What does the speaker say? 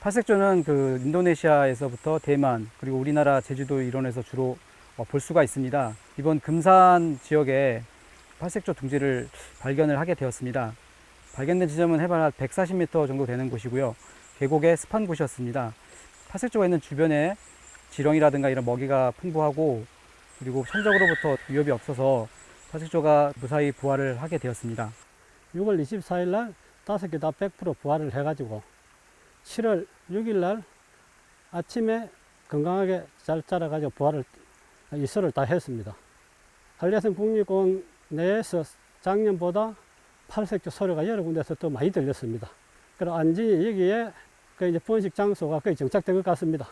팔색조는 그 인도네시아에서부터 대만 그리고 우리나라 제주도 일원에서 주로 어, 볼 수가 있습니다. 이번 금산 지역에 팔색조 둥지를 발견을 하게 되었습니다. 발견된 지점은 해발 한 140m 정도 되는 곳이고요. 계곡의 습한 곳이었습니다. 팔색조가 있는 주변에 지렁이라든가 이런 먹이가 풍부하고 그리고 천적으로부터 위협이 없어서 팔색조가 무사히 부활을 하게 되었습니다. 6월 24일 날 다섯 개 다 100% 부활을 해가지고 7월 6일 날 아침에 건강하게 잘 자라가지고 부활을 이설을 다 했습니다. 한려산 국립공원 내에서 작년보다 팔색조 소리가 여러 군데서 또 많이 들렸습니다. 그리고 안진이 여기에 그 이제 번식 장소가 거의 정착된 것 같습니다.